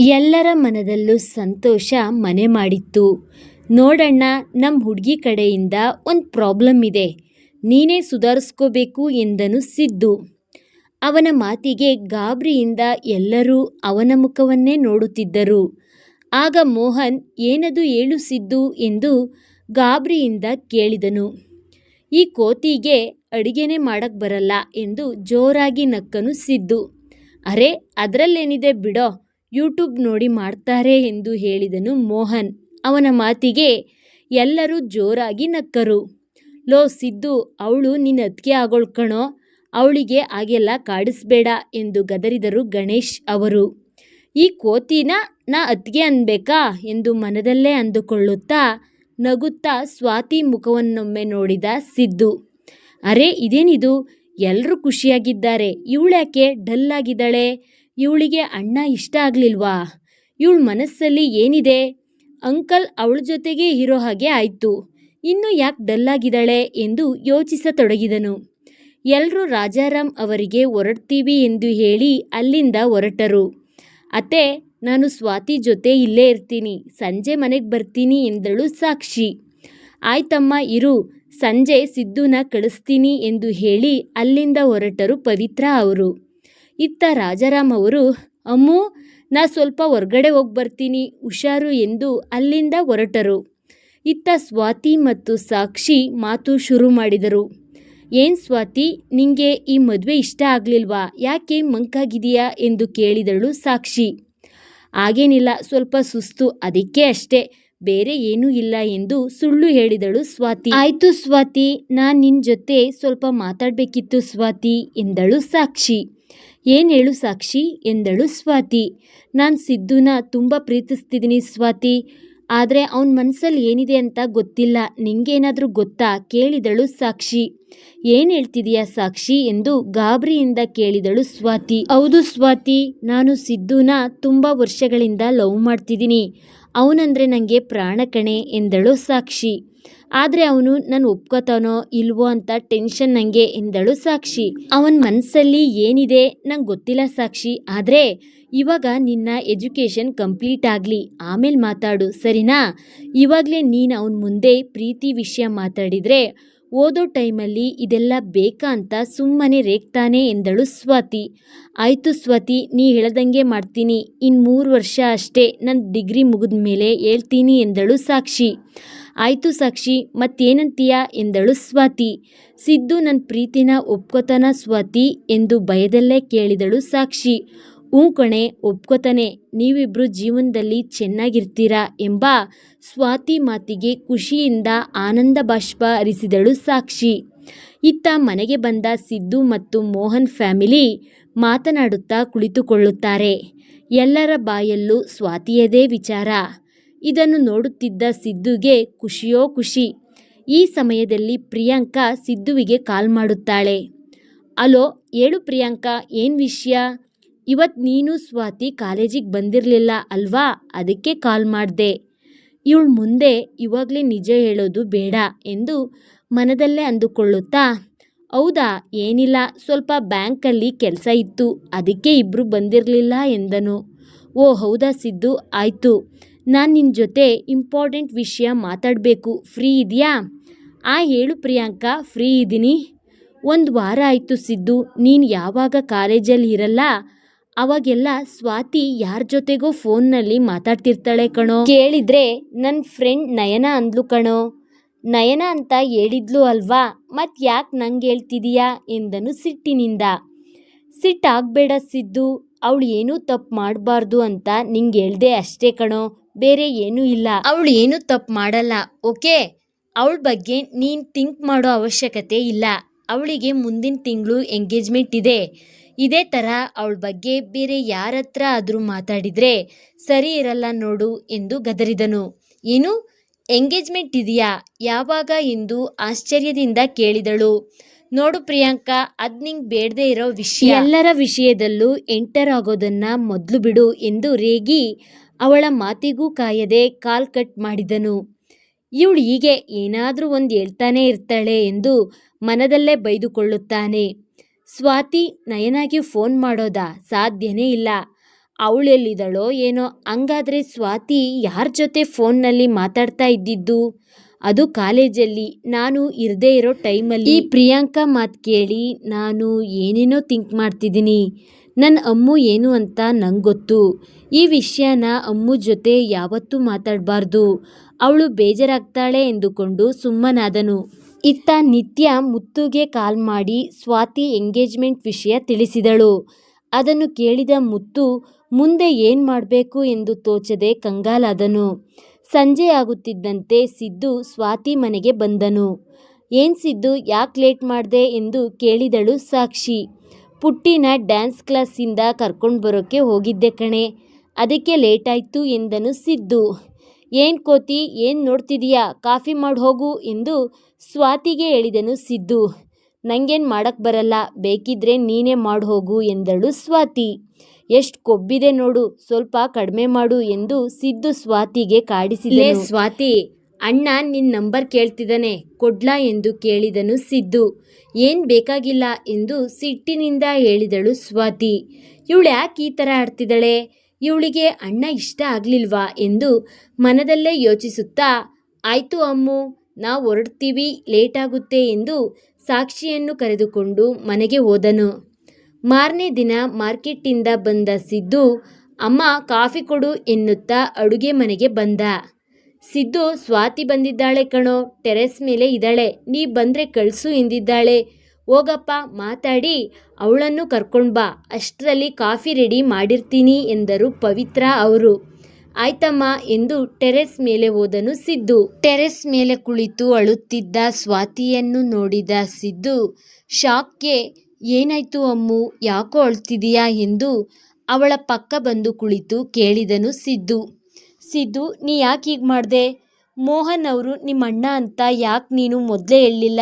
ಎಲ್ಲರ ಮನದಲ್ಲೂ ಸಂತೋಷ ಮನೆ ಮಾಡಿತ್ತು. ನೋಡಣ್ಣ ನಮ್ಮ ಹುಡುಗಿ ಕಡೆಯಿಂದ ಒಂದು ಪ್ರಾಬ್ಲಮ್ ಇದೆ. ನೀನೇ ಸುಧಾರಿಸ್ಕೋಬೇಕು ಎಂದನು ಸಿದ್ದು. ಅವನ ಮಾತಿಗೆ ಗಾಬರಿಯಿಂದ ಎಲ್ಲರೂ ಅವನ ಮುಖವನ್ನೇ ನೋಡುತ್ತಿದ್ದರು. ಆಗ ಮೋಹನ್, ಏನದು ಏಳು ಸಿದ್ದು ಎಂದು ಗಾಬರಿಯಿಂದ ಕೇಳಿದನು. ಈ ಕೋತಿಗೆ ಅಡಿಗೆನೇ ಮಾಡಕ್ಕೆ ಬರಲ್ಲ ಎಂದು ಜೋರಾಗಿ ನಕ್ಕನು ಸಿದ್ದು. ಅರೆ, ಅದರಲ್ಲೇನಿದೆ ಬಿಡೋ. ಯೂಟ್ಯೂಬ್ ನೋಡಿ ಮಾಡ್ತಾರೆ ಎಂದು ಹೇಳಿದನು ಮೋಹನ್. ಅವನ ಮಾತಿಗೆ ಎಲ್ಲರೂ ಜೋರಾಗಿ ನಕ್ಕರು. ಲೋ ಸಿದ್ದು, ಅವಳು ನಿನ್ನ ಅತ್ತಿಗೆ ಆಗೋಳ್ ಕಣೋ. ಅವಳಿಗೆ ಹಾಗೆಲ್ಲ ಕಾಡಿಸ್ಬೇಡ ಎಂದು ಗದರಿದರು ಗಣೇಶ್ ಅವರು. ಈ ಕೋತಿನ ನಾ ಅತ್ತಿಗೆ ಅನ್ಬೇಕಾ ಎಂದು ಮನದಲ್ಲೇ ಅಂದುಕೊಳ್ಳುತ್ತಾ ನಗುತ್ತಾ ಸ್ವಾತಿ ಮುಖವನ್ನೊಮ್ಮೆ ನೋಡಿದ ಸಿದ್ದು. ಅರೆ, ಇದೇನಿದು? ಎಲ್ಲರೂ ಖುಷಿಯಾಗಿದ್ದಾರೆ. ಇವಳ್ಯಾಕೆ ಡಲ್ ಆಗಿದ್ದಾಳೆ ಇವಳಿಗೆ ಅಣ್ಣ ಇಷ್ಟ ಆಗಲಿಲ್ವಾ? ಇವಳ ಮನಸ್ಸಲ್ಲಿ ಏನಿದೆ? ಅಂಕಲ್ ಅವಳ ಜೊತೆಗೆ ಇರೋ ಹಾಗೆ ಆಯಿತು. ಇನ್ನು ಯಾಕೆ ಡಲ್ಲಾಗಿದ್ದಾಳೆ ಎಂದು ಯೋಚಿಸತೊಡಗಿದನು. ಎಲ್ಲರೂ ರಾಜಾರಾಮ್ ಅವರಿಗೆ ಹೊರಡ್ತೀವಿ ಎಂದು ಹೇಳಿ ಅಲ್ಲಿಂದ ಹೊರಟರು. ಅತ್ತೆ, ನಾನು ಸ್ವಾತಿ ಜೊತೆ ಇಲ್ಲೇ ಇರ್ತೀನಿ. ಸಂಜೆ ಮನೆಗೆ ಬರ್ತೀನಿ ಎಂದಳು ಸಾಕ್ಷಿ. ಆಯ್ತಮ್ಮ, ಇರು. ಸಂಜೆ ಸಿದ್ದುನ ಕಳಿಸ್ತೀನಿ ಎಂದು ಹೇಳಿ ಅಲ್ಲಿಂದ ಹೊರಟರು ಪವಿತ್ರ ಅವರು. ಇತ್ತ ರಾಜಾರಾಮ್ ಅವರು, ಅಮ್ಮು, ನಾ ಸ್ವಲ್ಪ ಹೊರ್ಗಡೆ ಹೋಗಿ ಬರ್ತೀನಿ, ಹುಷಾರು ಎಂದು ಅಲ್ಲಿಂದ ಹೊರಟರು ಇತ್ತ ಸ್ವಾತಿ ಮತ್ತು ಸಾಕ್ಷಿ ಮಾತು ಶುರು ಮಾಡಿದರು. ಏನು ಸ್ವಾತಿ, ನಿಂಗೆ ಈ ಮದುವೆ ಇಷ್ಟ ಆಗಲಿಲ್ವಾ? ಯಾಕೆ ಮಂಕಾಗಿದೆಯಾ ಎಂದು ಕೇಳಿದಳು ಸಾಕ್ಷಿ. ಹಾಗೇನಿಲ್ಲ ಸ್ವಲ್ಪ ಸುಸ್ತು, ಅದಕ್ಕೆ ಅಷ್ಟೇ. ಬೇರೆ ಏನೂ ಇಲ್ಲ ಎಂದು ಸುಳ್ಳು ಹೇಳಿದಳು ಸ್ವಾತಿ. ಆಯ್ತು ಸ್ವಾತಿ, ನಾನು ನಿನ್ನ ಜೊತೆ ಸ್ವಲ್ಪ ಮಾತಾಡಬೇಕಿತ್ತು ಸ್ವಾತಿ, ಎಂದಳು ಸಾಕ್ಷಿ. ಏನು ಹೇಳು ಸಾಕ್ಷಿ, ಎಂದಳು ಸ್ವಾತಿ. ನಾನು ಸಿದ್ದುನ ತುಂಬ ಪ್ರೀತಿಸ್ತಿದ್ದೀನಿ ಸ್ವಾತಿ, ಆದರೆ ಅವನ ಮನಸ್ಸಲ್ಲಿ ಏನಿದೆ ಅಂತ ಗೊತ್ತಿಲ್ಲ, ನಿಂಗೇನಾದರೂ ಗೊತ್ತಾ? ಕೇಳಿದಳು ಸಾಕ್ಷಿ. ಏನು ಹೇಳ್ತಿದೀಯಾ ಸಾಕ್ಷಿ? ಎಂದು ಗಾಬರಿಯಿಂದ ಕೇಳಿದಳು ಸ್ವಾತಿ. ಹೌದು ಸ್ವಾತಿ, ನಾನು ಸಿದ್ದುನ ತುಂಬ ವರ್ಷಗಳಿಂದ ಲವ್ ಮಾಡ್ತಿದ್ದೀನಿ ಅವನಂದ್ರೆ ನನಗೆ ಪ್ರಾಣ ಕಣೆ ಎಂದಳು ಸಾಕ್ಷಿ. ಆದರೆ ಅವನು ನಾನು ಒಪ್ಕೋತಾನೋ ಇಲ್ವೋ ಅಂತ ಟೆನ್ಷನ್ ನನಗೆ ಎಂದಳು ಸಾಕ್ಷಿ. ಅವನ ಮನಸ್ಸಲ್ಲಿ ಏನಿದೆ ನಂಗೆ ಗೊತ್ತಿಲ್ಲ ಸಾಕ್ಷಿ. ಆದರೆ ಇವಾಗ ನಿನ್ನ ಎಜುಕೇಷನ್ ಕಂಪ್ಲೀಟ್ ಆಗಲಿ, ಆಮೇಲೆ ಮಾತಾಡು, ಸರಿನಾ? ಇವಾಗಲೇ ನೀನು ಅವನ ಮುಂದೆ ಪ್ರೀತಿ ವಿಷಯ ಮಾತಾಡಿದರೆ ಓದೋ ಟೈಮಲ್ಲಿ ಇದೆಲ್ಲ ಬೇಕಾ ಅಂತ ಸುಮ್ಮನೆ ರೇಗ್ತಾನೆ ಎಂದಳು ಸ್ವಾತಿ. ಆಯಿತು ಸ್ವಾತಿ, ನೀ ಹೇಳ್ದಂಗೆ ಮಾಡ್ತೀನಿ. ಇನ್ನು ಮೂರು ವರ್ಷ ಅಷ್ಟೇ ನನ್ನ ಡಿಗ್ರಿ ಮುಗಿದ ಮೇಲೆ ಹೇಳ್ತೀನಿ ಎಂದಳು ಸಾಕ್ಷಿ. ಆಯಿತು ಸಾಕ್ಷಿ, ಮತ್ತೇನಂತೀಯ ಎಂದಳು ಸ್ವಾತಿ. ಸಿದ್ದು ನನ್ನ ಪ್ರೀತಿನ ಒಪ್ಕೋತಾನ ಸ್ವಾತಿ ಎಂದು ಭಯದಲ್ಲೇ ಕೇಳಿದಳು ಸಾಕ್ಷಿ. ಹ್ಞೂ ಕಣೆ, ಒಪ್ಕೋತಾನೆ ನೀವಿಬ್ಬರು ಜೀವನದಲ್ಲಿ ಚೆನ್ನಾಗಿರ್ತೀರಾ ಎಂಬ ಸ್ವಾತಿ ಮಾತಿಗೆ ಖುಷಿಯಿಂದ ಆನಂದ ಬಾಷ್ಪ ಹರಿಸಿದಳು ಸಾಕ್ಷಿ. ಇತ್ತ ಮನೆಗೆ ಬಂದ ಸಿದ್ದು ಮತ್ತು ಮೋಹನ್ ಫ್ಯಾಮಿಲಿ ಮಾತನಾಡುತ್ತಾ ಕುಳಿತುಕೊಳ್ಳುತ್ತಾರೆ. ಎಲ್ಲರ ಬಾಯಲ್ಲೂ ಸ್ವಾತಿಯದೇ ವಿಚಾರ. ಇದನ್ನು ನೋಡುತ್ತಿದ್ದ ಸಿದ್ದುಗೆ ಖುಷಿಯೋ ಖುಷಿ. ಈ ಸಮಯದಲ್ಲಿ ಪ್ರಿಯಾಂಕಾ ಸಿದ್ದುವಿಗೆ ಕಾಲ್ ಮಾಡುತ್ತಾಳೆ. ಅಲೋ ಹೇಳು ಪ್ರಿಯಾಂಕಾ, ಏನು ವಿಷಯ? ಇವತ್ತು ನೀನು ಸ್ವಾತಿ ಕಾಲೇಜಿಗೆ ಬಂದಿರಲಿಲ್ಲ ಅಲ್ವಾ? ಅದಕ್ಕೆ ಕಾಲ್ ಮಾಡಿದೆ. ಇವಳು ಮುಂದೆ ಇವಾಗಲೇ ನಿಜ ಹೇಳೋದು ಬೇಡ ಎಂದು ಮನದಲ್ಲೇ ಅಂದುಕೊಳ್ಳುತ್ತಾ, ಹೌದಾ, ಏನಿಲ್ಲ, ಸ್ವಲ್ಪ ಬ್ಯಾಂಕಲ್ಲಿ ಕೆಲಸ ಇತ್ತು, ಅದಕ್ಕೆ ಇಬ್ಬರು ಬಂದಿರಲಿಲ್ಲ ಎಂದನು. ಓ, ಹೌದಾ ಸಿದ್ದು, ಆಯಿತು. ನಾನು ನಿನ್ನ ಜೊತೆ ಇಂಪಾರ್ಟೆಂಟ್ ವಿಷಯ ಮಾತಾಡಬೇಕು, ಫ್ರೀ ಇದೆಯಾ? ಆ ಹೇಳು ಪ್ರಿಯಾಂಕಾ, ಫ್ರೀ ಇದ್ದೀನಿ ಒಂದು ವಾರ ಆಯಿತು ಸಿದ್ದು, ನೀನು ಯಾವಾಗ ಕಾಲೇಜಲ್ಲಿ ಇರಲ್ಲ? ಅವಾಗೆಲ್ಲ ಸ್ವಾತಿ ಯಾರ ಜೊತೆಗೋ ಫೋನ್ನಲ್ಲಿ ಮಾತಾಡ್ತಿರ್ತಾಳೆ ಕಣೋ. ಕೇಳಿದ್ರೆ ನನ್ನ ಫ್ರೆಂಡ್ ನಯನ ಅಂದ್ಲು ಕಣೋ. ನಯನ ಅಂತ ಹೇಳಿದ್ಲು ಅಲ್ವಾ? ಮತ್ತು ಯಾಕೆ ನಂಗೆ ಹೇಳ್ತಿದೀಯಾ ಎಂದನು ಸಿಟ್ಟಿನಿಂದ. ಸಿಟ್ಟಾಗಬೇಡ ಸಿದ್ದು, ಅವಳು ಏನೂ ತಪ್ಪು ಮಾಡಬಾರ್ದು ಅಂತ ನಿಂಗೆ ಹೇಳ್ದೆ ಅಷ್ಟೇ ಕಣೋ, ಬೇರೆ ಏನೂ ಇಲ್ಲ. ಅವಳು ಏನೂ ತಪ್ಪು ಮಾಡಲ್ಲ, ಓಕೆ? ಅವಳ ಬಗ್ಗೆ ನೀನು ಥಿಂಕ್ ಮಾಡೋ ಅವಶ್ಯಕತೆ ಇಲ್ಲ. ಅವಳಿಗೆ ಮುಂದಿನ ತಿಂಗಳು ಎಂಗೇಜ್ಮೆಂಟ್ ಇದೆ. ಇದೇ ಥರ ಅವಳ ಬಗ್ಗೆ ಬೇರೆ ಯಾರ ಹತ್ರ ಆದರೂ ಮಾತಾಡಿದರೆ ಸರಿ ಇರಲ್ಲ ನೋಡು ಎಂದು ಗದರಿದನು. ಏನು? ಎಂಗೇಜ್ಮೆಂಟ್ ಇದೆಯಾ? ಯಾವಾಗ ಎಂದು ಆಶ್ಚರ್ಯದಿಂದ ಕೇಳಿದಳು. ನೋಡು ಪ್ರಿಯಾಂಕಾ, ಅದ್ ನಿಂಗೆ ಬೇಡದೇ ಇರೋ ವಿಷಯ. ಎಲ್ಲರ ವಿಷಯದಲ್ಲೂ ಎಂಟರ್ ಆಗೋದನ್ನ ಮೊದಲು ಬಿಡು ಎಂದು ರೇಗಿ ಅವಳ ಮಾತಿಗೂ ಕಾಯದೆ ಕಾಲ್ ಕಟ್ ಮಾಡಿದನು. ಇವಳು ಹೀಗೆ ಏನಾದರೂ ಒಂದು ಹೇಳ್ತಾನೆ ಇರ್ತಾಳೆ ಎಂದು ಮನದಲ್ಲೇ ಬೈದುಕೊಳ್ಳುತ್ತಾನೆ. ಸ್ವಾತಿ ನಯನಾಗೆ ಫೋನ್ ಮಾಡೋದಾ ಸಾಧ್ಯನೇ ಇಲ್ಲ. ಅವಳೆಲ್ಲಿದ್ದಾಳೋ ಏನೋ, ಹಂಗಾದ್ರೆ ಸ್ವಾತಿ ಯಾರ ಜೊತೆ ಫೋನ್ನಲ್ಲಿ ಮಾತಾಡ್ತಾ ಇದ್ದಿದ್ದು? ಅದು ಕಾಲೇಜಲ್ಲಿ, ನಾನು ಇರದೇ ಇರೋ ಟೈಮಲ್ಲಿ. ಈ ಪ್ರಿಯಾಂಕಾ ಮಾತು ಕೇಳಿ ನಾನು ಏನೇನೋ ಥಿಂಕ್ ಮಾಡ್ತಿದ್ದೀನಿ. ನನ್ನ ಅಮ್ಮು ಏನು ಅಂತ ನಂಗೆ ಗೊತ್ತು ಈ ವಿಷಯನ ಅಮ್ಮು ಜೊತೆ ಯಾವತ್ತೂ ಮಾತಾಡಬಾರ್ದು. ಅವಳು ಬೇಜಾರಾಗ್ತಾಳೆ ಎಂದುಕೊಂಡು ಸುಮ್ಮನಾದನು. ಇತ್ತ ನಿತ್ಯ ಮುತ್ತುಗೆ ಕಾಲ್ ಮಾಡಿ ಸ್ವಾತಿ ಎಂಗೇಜ್ಮೆಂಟ್ ವಿಷಯ ತಿಳಿಸಿದಳು. ಅದನ್ನು ಕೇಳಿದ ಮುತ್ತು, ಮುಂದೆ ಏನು ಮಾಡಬೇಕು? ಎಂದು ತೋಚದೆ ಕಂಗಾಲಾದನು. ಸಂಜೆ ಆಗುತ್ತಿದ್ದಂತೆ ಸಿದ್ದು ಸ್ವಾತಿ ಮನೆಗೆ ಬಂದನು. ಏನು ಸಿದ್ದು, ಯಾಕೆ ಲೇಟ್ ಮಾಡಿದೆ? ಎಂದು ಕೇಳಿದಳು ಸಾಕ್ಷಿ. ಪುಟ್ಟಿನ ಡ್ಯಾನ್ಸ್ ಕ್ಲಾಸಿಂದ ಕರ್ಕೊಂಡು ಬರೋಕ್ಕೆ ಹೋಗಿದ್ದೆ ಕಣೆ. ಅದಕ್ಕೆ ಲೇಟ್ ಆಯಿತು, ಎಂದನು ಸಿದ್ದು. ಏನು ಕೋತಿ, ಏನ್ ನೋಡ್ತಿದೀಯಾ? ಕಾಫಿ ಮಾಡಿ ಹೋಗು ಎಂದು ಸ್ವಾತಿಗೆ ಹೇಳಿದನು ಸಿದ್ದು. ನಂಗೇನು ಮಾಡಕ್ಕೆ ಬರಲ್ಲ, ಬೇಕಿದ್ರೆ ನೀನೇ ಮಾಡಿ ಹೋಗು ಎಂದಳು ಸ್ವಾತಿ. ಎಷ್ಟು ಕೊಬ್ಬಿದೆ ನೋಡು, ಸ್ವಲ್ಪ ಕಡಿಮೆ ಮಾಡು ಎಂದು ಸಿದ್ದು ಸ್ವಾತಿಗೆ ಕಾಡಿಸಿದೆ ಸ್ವಾತಿ, ಅಣ್ಣ ನಿನ್ನ ನಂಬರ್ ಕೇಳ್ತಿದ್ದಾನೆ ಕೊಡ್ಲಾ ಎಂದು ಕೇಳಿದನು ಸಿದ್ದು. ಏನು ಬೇಕಾಗಿಲ್ಲ ಎಂದು ಸಿಟ್ಟಿನಿಂದ ಹೇಳಿದಳು ಸ್ವಾತಿ. ಇವಳು ಯಾಕೆ ಈ ಥರ ಆಡ್ತಿದ್ದಾಳೆ? ಇವಳಿಗೆ ಅಣ್ಣ ಇಷ್ಟ ಆಗಲಿಲ್ವಾ ಎಂದು ಮನದಲ್ಲೇ ಯೋಚಿಸುತ್ತಾ, ಆಯಿತು ಅಮ್ಮು, ನಾವು ಹೊರಡ್ತೀವಿ, ಲೇಟ್ ಆಗುತ್ತೆ ಎಂದು ಸಾಕ್ಷಿಯನ್ನು ಕರೆದುಕೊಂಡು ಮನೆಗೆ ಹೋದನು. ಮಾರನೇ ದಿನ ಮಾರ್ಕೆಟ್ಟಿಂದ ಬಂದ ಸಿದ್ದು, ಅಮ್ಮ, ಕಾಫಿ ಕೊಡು ಎನ್ನುತ್ತಾ ಅಡುಗೆ ಮನೆಗೆ ಬಂದ. ಸಿದ್ದು, ಸ್ವಾತಿ ಬಂದಿದ್ದಾಳೆ ಕಣೋ, ಟೆರೆಸ್ ಮೇಲೆ ಇದ್ದಾಳೆ, ನೀ ಬಂದರೆ ಕಳಿಸು ಎಂದಿದ್ದಾಳೆ. ಹೋಗಪ್ಪ, ಮಾತಾಡಿ, ಅವಳನ್ನು ಕರ್ಕೊಂಡು ಬಾ, ಅಷ್ಟರಲ್ಲಿ ಕಾಫಿ ರೆಡಿ ಮಾಡಿರ್ತೀನಿ ಎಂದರು ಪವಿತ್ರ ಅವರು. ಆಯ್ತಮ್ಮ ಎಂದು ಟೆರೆಸ್ ಮೇಲೆ ಹೋದನು ಸಿದ್ದು. ಟೆರೆಸ್ ಮೇಲೆ ಕುಳಿತು ಅಳುತ್ತಿದ್ದ ಸ್ವಾತಿಯನ್ನು ನೋಡಿದ ಸಿದ್ದು, ಶಾಕ್ಗೆ ಏನಾಯ್ತು ಅಮ್ಮು, ಯಾಕೋ ಅಳ್ತಿದೀಯಾ? ಎಂದು ಅವಳ ಪಕ್ಕ ಬಂದು ಕುಳಿತು ಕೇಳಿದನು ಸಿದ್ದು. ಸಿದ್ದು, ನೀ ಯಾಕೆ ಹೀಗೆ ಮಾಡಿದೆ? ಮೋಹನ್ ಅವರು ನಿಮ್ಮ ಅಣ್ಣ ಅಂತ ಯಾಕೆ ನೀನು ಮೊದಲೇ ಹೇಳಲಿಲ್ಲ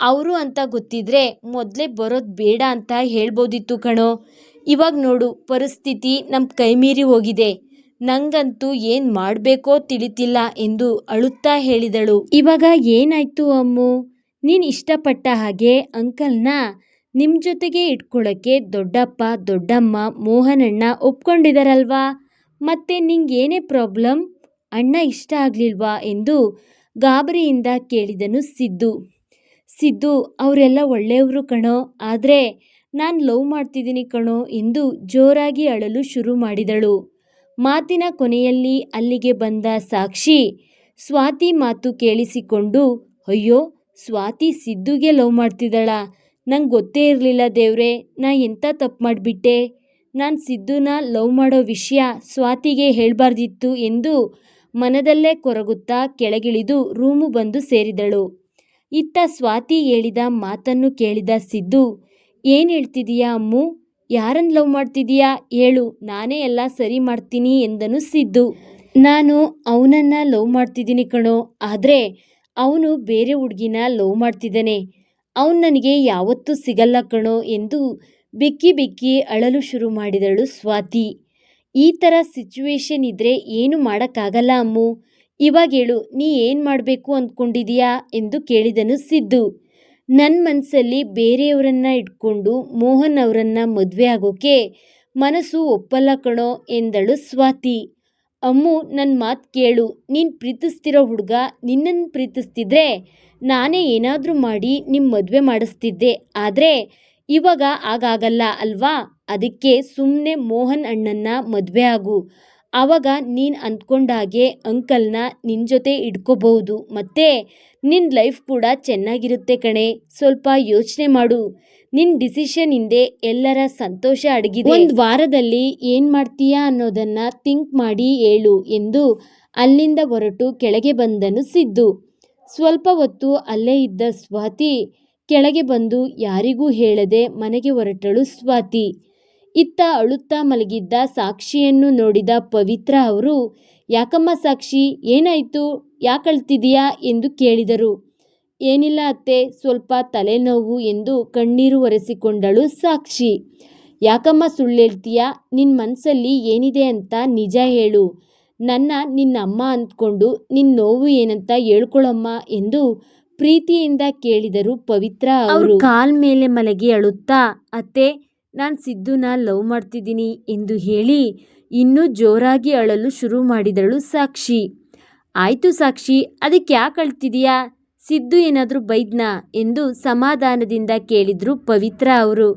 ಅವರು ಅಂತ ಗೊತ್ತಿದ್ರೆ ಮೊದಲೇ ಬರೋದು ಬೇಡ ಅಂತ ಹೇಳ್ಬೋದಿತ್ತು ಕಣೋ. ಇವಾಗ ನೋಡು, ಪರಿಸ್ಥಿತಿ ನಮ್ಮ ಕೈಮೀರಿ ಹೋಗಿದೆ. ನಂಗಂತೂ ಏನು ಮಾಡಬೇಕೋ ತಿಳಿತಿಲ್ಲ ಎಂದು ಅಳುತ್ತಾ ಹೇಳಿದಳು. ಇವಾಗ ಏನಾಯ್ತು ಅಮ್ಮು? ನೀನು ಇಷ್ಟಪಟ್ಟ ಹಾಗೆ ಅಂಕಲ್ನ ನಿಮ್ಮ ಜೊತೆಗೆ ಇಟ್ಕೊಳ್ಳೋಕ್ಕೆ ದೊಡ್ಡಪ್ಪ, ದೊಡ್ಡಮ್ಮ, ಮೋಹನಣ್ಣ ಒಪ್ಕೊಂಡಿದಾರಲ್ವಾ? ಮತ್ತೆ ನಿಂಗೇನೇ ಪ್ರಾಬ್ಲಮ್? ಅಣ್ಣ ಇಷ್ಟ ಆಗಲಿಲ್ವಾ ಎಂದು ಗಾಬರಿಯಿಂದ ಕೇಳಿದನು ಸಿದ್ದು. ಸಿದ್ದು ಅವರೆಲ್ಲ ಒಳ್ಳೆಯವರು ಕಣೋ. ಆದರೆ ನಾನು ಲವ್ ಮಾಡ್ತಿದ್ದೀನಿ ಕಣೋ ಎಂದು ಜೋರಾಗಿ ಅಳಲು ಶುರು ಮಾಡಿದಳು. ಮಾತಿನ ಕೊನೆಯಲ್ಲಿ ಅಲ್ಲಿಗೆ ಬಂದ ಸಾಕ್ಷಿ ಸ್ವಾತಿ ಮಾತು ಕೇಳಿಸಿಕೊಂಡು, ಅಯ್ಯೋ, ಸ್ವಾತಿ ಸಿದ್ದುಗೆ ಲವ್ ಮಾಡ್ತಿದ್ದಾಳ? ನಂಗೆ ಗೊತ್ತೇ ಇರಲಿಲ್ಲ ದೇವ್ರೆ, ನಾ ಎಂಥ ತಪ್ಪು ಮಾಡಿಬಿಟ್ಟೆ? ನಾನು ಸಿದ್ದುನ ಲವ್ ಮಾಡೋ ವಿಷಯ ಸ್ವಾತಿಗೆ ಹೇಳಬಾರ್ದಿತ್ತು ಎಂದು ಮನದಲ್ಲೇ ಕೊರಗುತ್ತಾ ಕೆಳಗಿಳಿದು ರೂಮು ಬಂದು ಸೇರಿದಳು. ಇತ್ತ ಸ್ವಾತಿ ಹೇಳಿದ ಮಾತನ್ನು ಕೇಳಿದ ಸಿದ್ದು, ಏನು ಹೇಳ್ತಿದೀಯಾ ಅಮ್ಮು? ಯಾರನ್ನು ಲವ್ ಮಾಡ್ತಿದೀಯಾ? ಹೇಳು, ನಾನೇ ಎಲ್ಲ ಸರಿ ಮಾಡ್ತೀನಿ ಎಂದನು ಸಿದ್ದು. ನಾನು ಅವನನ್ನ ಲವ್ ಮಾಡ್ತಿದ್ದೀನಿ ಕಣೋ, ಆದರೆ ಅವನು ಬೇರೆ ಹುಡುಗಿನ ಲವ್ ಮಾಡ್ತಿದ್ದಾನೆ. ಅವನು ನನಗೆ ಯಾವತ್ತೂ ಸಿಗಲ್ಲ ಕಣೋ ಎಂದು ಬಿಕ್ಕಿ ಬಿಕ್ಕಿ ಅಳಲು ಶುರು ಮಾಡಿದಳು ಸ್ವಾತಿ. ಈ ಥರ ಸಿಚುವೇಶನ್ ಇದ್ದರೆ ಏನು ಮಾಡೋಕ್ಕಾಗಲ್ಲ ಅಮ್ಮು. ಇವಾಗ ಹೇಳು, ನೀ ಏನು ಮಾಡಬೇಕು ಅಂದ್ಕೊಂಡಿದೀಯಾ ಎಂದು ಕೇಳಿದನು ಸಿದ್ದು. ನನ್ನ ಮನಸ್ಸಲ್ಲಿ ಬೇರೆಯವರನ್ನ ಇಟ್ಕೊಂಡು ಮೋಹನ್ ಅವರನ್ನ ಮದುವೆ ಆಗೋಕೆ ಮನಸ್ಸು ಒಪ್ಪಲ್ಲ ಕಣೋ ಎಂದಳು ಸ್ವಾತಿ. ಅಮ್ಮು ನನ್ನ ಮಾತು ಕೇಳು, ನೀನು ಪ್ರೀತಿಸ್ತಿರೋ ಹುಡುಗ ನಿನ್ನನ್ನು ಪ್ರೀತಿಸ್ತಿದ್ರೆ ನಾನೇ ಏನಾದರೂ ಮಾಡಿ ನಿಮ್ಮ ಮದುವೆ ಮಾಡಿಸ್ತಿದ್ದೆ, ಆದರೆ ಇವಾಗ ಆಗಾಗಲ್ಲ ಅಲ್ವಾ? ಅದಕ್ಕೆ ಸುಮ್ಮನೆ ಮೋಹನ್ ಅಣ್ಣನ್ನ ಮದುವೆ ಆಗು. ಆವಾಗ ನೀನು ಅಂದ್ಕೊಂಡಾಗೆ ಅಂಕಲ್ನ ನಿನ್ನ ಜೊತೆ ಇಟ್ಕೋಬಹುದು ಮತ್ತೆ ನಿನ್ನ ಲೈಫ್ ಕೂಡ ಚೆನ್ನಾಗಿರುತ್ತೆ ಕಣೆ. ಸ್ವಲ್ಪ ಯೋಚನೆ ಮಾಡು. ನಿನ್ನ ಡಿಸಿಷನ್ ಹಿಂದೆ ಎಲ್ಲರ ಸಂತೋಷ ಅಡಗಿದೆ. ಒಂದು ವಾರದಲ್ಲಿ ಏನು ಮಾಡ್ತೀಯಾ ಅನ್ನೋದನ್ನು ಥಿಂಕ್ ಮಾಡಿ ಹೇಳು ಎಂದು ಅಲ್ಲಿಂದ ಹೊರಟು ಕೆಳಗೆ ಬಂದನು ಸಿದ್ದು. ಸ್ವಲ್ಪ ಹೊತ್ತು ಅಲ್ಲೇ ಇದ್ದ ಸ್ವಾತಿ ಕೆಳಗೆ ಬಂದು ಯಾರಿಗೂ ಹೇಳದೆ ಮನೆಗೆ ಹೊರಟಳು ಸ್ವಾತಿ. ಇತ್ತ ಅಳುತ್ತಾ ಮಲಗಿದ್ದ ಸಾಕ್ಷಿಯನ್ನು ನೋಡಿದ ಪವಿತ್ರ ಅವರು, ಯಾಕಮ್ಮ ಸಾಕ್ಷಿ, ಏನಾಯಿತು? ಯಾಕಳ್ತಿದೀಯಾ ಎಂದು ಕೇಳಿದರು. ಏನಿಲ್ಲ ಅತ್ತೆ, ಸ್ವಲ್ಪ ತಲೆನೋವು ಎಂದು ಕಣ್ಣೀರು ಒರೆಸಿಕೊಂಡಳು ಸಾಕ್ಷಿ. ಯಾಕಮ್ಮ ಸುಳ್ಳು ನಿನ್ನ ಮನಸ್ಸಲ್ಲಿ ಏನಿದೆ ಅಂತ ನಿಜ ಹೇಳು. ನನ್ನ ನಿನ್ನ ಅಮ್ಮ ಅಂದ್ಕೊಂಡು ನಿನ್ನ ನೋವು ಏನಂತ ಹೇಳ್ಕೊಳಮ್ಮ ಎಂದು ಪ್ರೀತಿಯಿಂದ ಕೇಳಿದರು ಪವಿತ್ರ ಅವರು ಕಾಲ್ ಮೇಲೆ ಮಲಗಿ ಅಳುತ್ತಾ, ಅತ್ತೆ ನಾನು ಸಿದ್ದುನ ಲವ್ ಮಾಡ್ತಿದ್ದೀನಿ ಎಂದು ಹೇಳಿ ಇನ್ನೂ ಜೋರಾಗಿ ಅಳಲು ಶುರು ಮಾಡಿದಳು ಸಾಕ್ಷಿ. ಆಯಿತು ಸಾಕ್ಷಿ, ಅದಕ್ಕೆ ಯಾಕೆ ಅಳ್ತಿದೀಯಾ? ಸಿದ್ದು ಏನಾದರೂ ಬೈದ್ನ? ಎಂದು ಸಮಾಧಾನದಿಂದ ಕೇಳಿದ್ರು ಪವಿತ್ರ ಅವರು.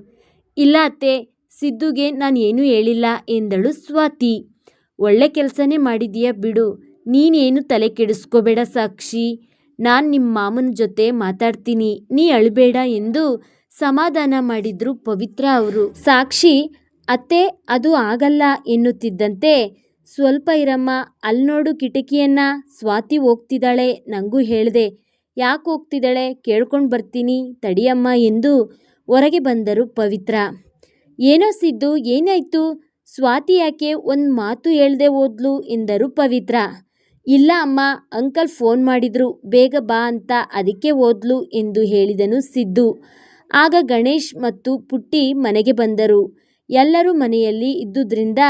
ಇಲ್ಲ ಅತ್ತೆ, ಸಿದ್ದುಗೆ ನಾನು ಏನೂ ಹೇಳಿಲ್ಲ, ಎಂದಳು ಸ್ವಾತಿ. ಒಳ್ಳೆ ಕೆಲಸನೇ ಮಾಡಿದೀಯ ಬಿಡು, ನೀನೇನು ತಲೆ ಕೆಡಿಸ್ಕೋಬೇಡ ಸಾಕ್ಷಿ. ನಾನು ನಿಮ್ಮ ಮಾಮನ ಜೊತೆ ಮಾತಾಡ್ತೀನಿ, ನೀ ಅಳಬೇಡ, ಎಂದು ಸಮಾಧಾನ ಮಾಡಿದ್ರು ಪವಿತ್ರ ಅವರು. ಸಾಕ್ಷಿ, ಅತ್ತೆ, ಅದು ಆಗಲ್ಲ ಎನ್ನುತ್ತಿದ್ದಂತೆ ಸ್ವಲ್ಪ ಇರಮ್ಮ ಅಲ್ಲಿ ನೋಡು ಕಿಟಕಿಯನ್ನ ಸ್ವಾತಿ ಹೋಗ್ತಿದ್ದಾಳೆ ನನಗೂ ಹೇಳಿದೆ. ಯಾಕೆ ಹೋಗ್ತಿದ್ದಾಳೆ ಕೇಳ್ಕೊಂಡು ಬರ್ತೀನಿ ತಡಿಯಮ್ಮ ಎಂದು ಹೊರಗೆ ಬಂದರು ಪವಿತ್ರ. ಏನೋ ಸಿದ್ದು, ಏನಾಯ್ತು? ಸ್ವಾತಿ ಯಾಕೆ ಒಂದು ಮಾತು ಹೇಳ್ದೆ ಹೋದ್ಲು ಎಂದರು ಪವಿತ್ರ. ಇಲ್ಲ ಅಮ್ಮ, ಅಂಕಲ್ ಫೋನ್ ಮಾಡಿದ್ರು, ಬೇಗ ಬಾ ಅಂತ ಅದಕ್ಕೆ ಓದ್ಲು ಎಂದು ಹೇಳಿದನು ಸಿದ್ದು. ಆಗ ಗಣೇಶ್ ಮತ್ತು ಪುಟ್ಟಿ ಮನೆಗೆ ಬಂದರು. ಎಲ್ಲರೂ ಮನೆಯಲ್ಲಿ ಇದ್ದುದರಿಂದ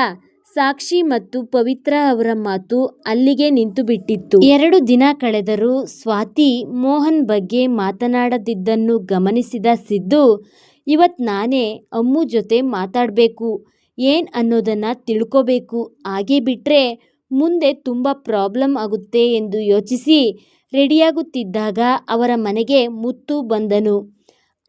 ಸಾಕ್ಷಿ ಮತ್ತು ಪವಿತ್ರ ಅವರ ಮಾತು ಅಲ್ಲಿಗೆ ನಿಂತು ಬಿಟ್ಟಿತ್ತು ಎರಡು ದಿನ ಕಳೆದರೂ ಸ್ವಾತಿ ಮೋಹನ್ ಬಗ್ಗೆ ಮಾತನಾಡದಿದ್ದನ್ನು ಗಮನಿಸಿದ ಸಿದ್ದು ಇವತ್ತು ನಾನೇ ಅಮ್ಮು ಜೊತೆ ಮಾತಾಡಬೇಕು, ಏನ್ ಅನ್ನೋದನ್ನು ತಿಳ್ಕೋಬೇಕು, ಹಾಗೆ ಬಿಟ್ಟರೆ ಮುಂದೆ ತುಂಬ ಪ್ರಾಬ್ಲಮ್ ಆಗುತ್ತೆ ಎಂದು ಯೋಚಿಸಿ ರೆಡಿಯಾಗುತ್ತಿದ್ದಾಗ ಅವರ ಮನೆಗೆ ಮುತ್ತು ಬಂದನು.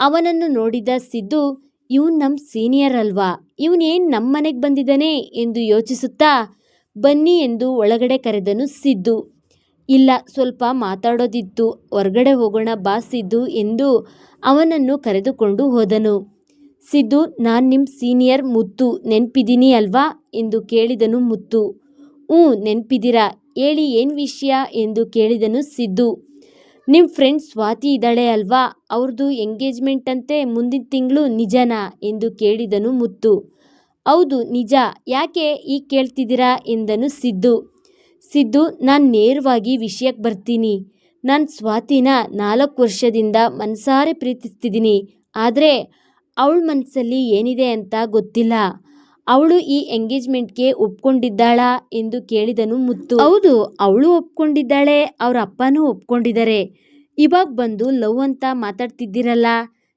ಅವನನ್ನು ನೋಡಿದ ಸಿದ್ದು, ಇವನು ನಮ್ಮ ಸೀನಿಯರ್ ಅಲ್ವಾ ಇವನೇನು ನಮ್ಮ ಮನೆಗೆ ಬಂದಿದ್ದಾನೆ? ಎಂದು ಯೋಚಿಸುತ್ತಾ, ಬನ್ನಿ ಎಂದು ಒಳಗಡೆ ಕರೆದನು ಸಿದ್ದು. ಇಲ್ಲ, ಸ್ವಲ್ಪ ಮಾತಾಡೋದಿತ್ತು. ಹೊರಗಡೆ ಹೋಗೋಣ ಬಾ ಸಿದ್ದು ಎಂದು ಅವನನ್ನು ಕರೆದುಕೊಂಡು ಹೋದನು. ಸಿದ್ದು, ನಾನು ನಿಮ್ಮ ಸೀನಿಯರ್ ಮುತ್ತು. ನೆನ್ಪಿದ್ದೀನಿ ಅಲ್ವಾ? ಎಂದು ಕೇಳಿದನು ಮುತ್ತು. ಹ್ಞೂ ನೆನ್ಪಿದ್ದೀರಾ ಹೇಳಿ, ಏನು ವಿಷಯ? ಎಂದು ಕೇಳಿದನು ಸಿದ್ದು. ನಿಮ್ಮ ಫ್ರೆಂಡ್ ಸ್ವಾತಿ ಇದ್ದಾಳೆ ಅಲ್ವಾ? ಅವ್ರದ್ದು ಎಂಗೇಜ್ಮೆಂಟ್ ಅಂತೆ ಮುಂದಿನ ತಿಂಗಳು ನಿಜನಾ ಎಂದು ಕೇಳಿದನು ಮುತ್ತು. ಹೌದು, ನಿಜ. ಯಾಕೆ ಈ ಕೇಳ್ತಿದ್ದೀರಾ ಎಂದನು ಸಿದ್ದು. ಸಿದ್ದು, ನಾನು ನೇರವಾಗಿ ವಿಷಯಕ್ಕೆ ಬರ್ತೀನಿ. ನಾನು ಸ್ವಾತಿನ ನಾಲ್ಕು ವರ್ಷದಿಂದ ಮನಸಾರೆ ಪ್ರೀತಿಸ್ತಿದ್ದೀನಿ. ಆದರೆ ಅವಳ ಮನಸ್ಸಲ್ಲಿ ಏನಿದೆ ಅಂತ ಗೊತ್ತಿಲ್ಲ. ಅವಳು ಈ ಎಂಗೇಜ್ಮೆಂಟ್ಗೆ ಒಪ್ಕೊಂಡಿದ್ದಾಳಾ ಎಂದು ಕೇಳಿದನು ಮುತ್ತು. ಹೌದು, ಅವಳು ಒಪ್ಕೊಂಡಿದ್ದಾಳೆ, ಅವ್ರ ಅಪ್ಪನೂ ಒಪ್ಕೊಂಡಿದ್ದಾರೆ. ಇವಾಗ ಬಂದು ಲವ್ ಅಂತ ಮಾತಾಡ್ತಿದ್ದೀರಲ್ಲ,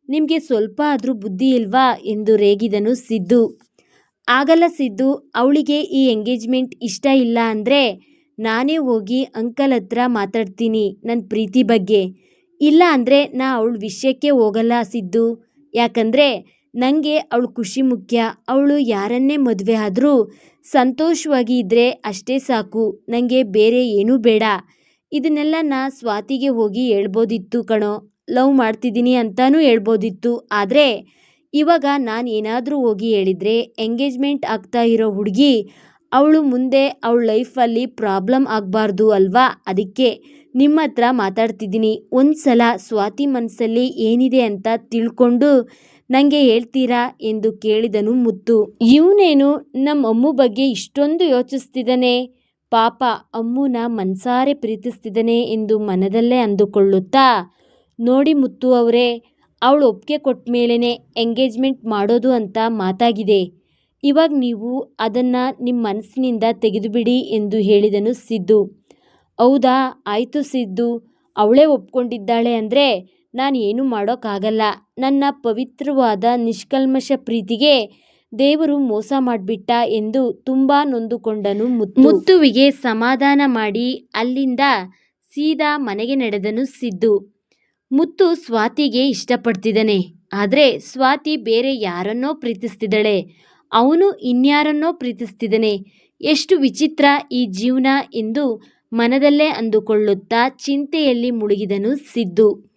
ನಿಮಗೆ ಸ್ವಲ್ಪ ಆದರೂ ಬುದ್ಧಿ ಇಲ್ವಾ ಎಂದು ರೇಗಿದನು ಸಿದ್ದು. ಆಗಲ್ಲ ಸಿದ್ದು, ಅವಳಿಗೆ ಈ ಎಂಗೇಜ್ಮೆಂಟ್ ಇಷ್ಟ ಇಲ್ಲ ಅಂದರೆ ನಾನೇ ಹೋಗಿ ಅಂಕಲ್ ಹತ್ರ ಮಾತಾಡ್ತೀನಿ ನನ್ನ ಪ್ರೀತಿ ಬಗ್ಗೆ. ಇಲ್ಲ ಅಂದರೆ ನಾ ಅವಳ ವಿಷಯಕ್ಕೆ ಹೋಗಲ್ಲ ಸಿದ್ದು. ಯಾಕಂದರೆ ನನಗೆ ಅವಳು ಖುಷಿ ಮುಖ್ಯ. ಅವಳು ಯಾರನ್ನೇ ಮದುವೆ ಆದರೂ ಸಂತೋಷವಾಗಿ ಇದ್ದರೆ ಅಷ್ಟೇ ಸಾಕು. ನನಗೆ ಬೇರೆ ಏನೂ ಬೇಡ. ಇದನ್ನೆಲ್ಲ ನಾ ಸ್ವಾತಿಗೆ ಹೋಗಿ ಹೇಳ್ಬೋದಿತ್ತು ಕಣೋ. ಲವ್ ಮಾಡ್ತಿದ್ದೀನಿ ಅಂತಾನೂ ಹೇಳ್ಬೋದಿತ್ತು. ಆದರೆ ಇವಾಗ ನಾನು ಏನಾದರೂ ಹೋಗಿ ಹೇಳಿದರೆ ಎಂಗೇಜ್ಮೆಂಟ್ ಆಗ್ತಾ ಇರೋ ಹುಡುಗಿ ಅವಳು ಮುಂದೆ ಅವಳ ಲೈಫಲ್ಲಿ ಪ್ರಾಬ್ಲಮ್ ಆಗಬಾರ್ದು ಅಲ್ವಾ? ಅದಕ್ಕೆ ನಿಮ್ಮ ಹತ್ರ ಮಾತಾಡ್ತಿದ್ದೀನಿ. ಒಂದು ಸಲ ಸ್ವಾತಿ ಮನಸ್ಸಲ್ಲಿ ಏನಿದೆ ಅಂತ ತಿಳ್ಕೊಂಡು ನನಗೆ ಹೇಳ್ತೀರಾ ಎಂದು ಕೇಳಿದನು ಮುದ್ದು. ಇವನೇನು ನಮ್ಮ ಅಮ್ಮು ಬಗ್ಗೆ ಇಷ್ಟೊಂದು ಯೋಚಿಸ್ತಿದ್ದಾನೆ ಪಾಪ ಅಮ್ಮುನ ಮನ್ಸಾರೆ ಪ್ರೀತಿಸ್ತಿದ್ದಾನೆ ಎಂದು ಮನದಲ್ಲೇ ಅಂದುಕೊಳ್ಳುತ್ತಾ, ನೋಡಿ ಮುತ್ತು ಅವರೇ, ಅವಳು ಒಪ್ಪಿಗೆ ಕೊಟ್ಟ ಮೇಲೇ ಎಂಗೇಜ್ಮೆಂಟ್ ಮಾಡೋದು ಅಂತ ಮಾತಾಗಿದೆ. ಇವಾಗ ನೀವು ಅದನ್ನು ನಿಮ್ಮ ಮನಸ್ಸಿನಿಂದ ತೆಗೆದುಬಿಡಿ ಎಂದು ಹೇಳಿದನು ಸಿದ್ದು. ಹೌದಾ, ಆಯಿತು ಸಿದ್ದು. ಅವಳೇ ಒಪ್ಕೊಂಡಿದ್ದಾಳೆ ಅಂದರೆ ನಾನು ಏನು ಮಾಡೋಕ್ಕಾಗಲ್ಲ. ನನ್ನ ಪವಿತ್ರವಾದ ನಿಷ್ಕಲ್ಮಶ ಪ್ರೀತಿಗೆ ದೇವರು ಮೋಸ ಮಾಡಿಬಿಟ್ಟ ಎಂದು ತುಂಬ ನೊಂದುಕೊಂಡನು ಮುತ್ತು. ಮುತ್ತುವಿಗೆ ಸಮಾಧಾನ ಮಾಡಿ ಅಲ್ಲಿಂದ ಸೀದಾ ಮನೆಗೆ ನಡೆದನು ಸಿದ್ದು. ಮುತ್ತು ಸ್ವಾತಿಗೆ ಇಷ್ಟಪಡ್ತಿದ್ದಾನೆ. ಆದರೆ ಸ್ವಾತಿ ಬೇರೆ ಯಾರನ್ನೋ ಪ್ರೀತಿಸ್ತಿದ್ದಾಳೆ. ಅವನು ಇನ್ಯಾರನ್ನೋ ಪ್ರೀತಿಸ್ತಿದ್ದಾನೆ. ಎಷ್ಟು ವಿಚಿತ್ರ ಈ ಜೀವನ ಎಂದು ಮನದಲ್ಲೇ ಅಂದುಕೊಳ್ಳುತ್ತಾ ಚಿಂತೆಯಲ್ಲಿ ಮುಳುಗಿದನು ಸಿದ್ದು.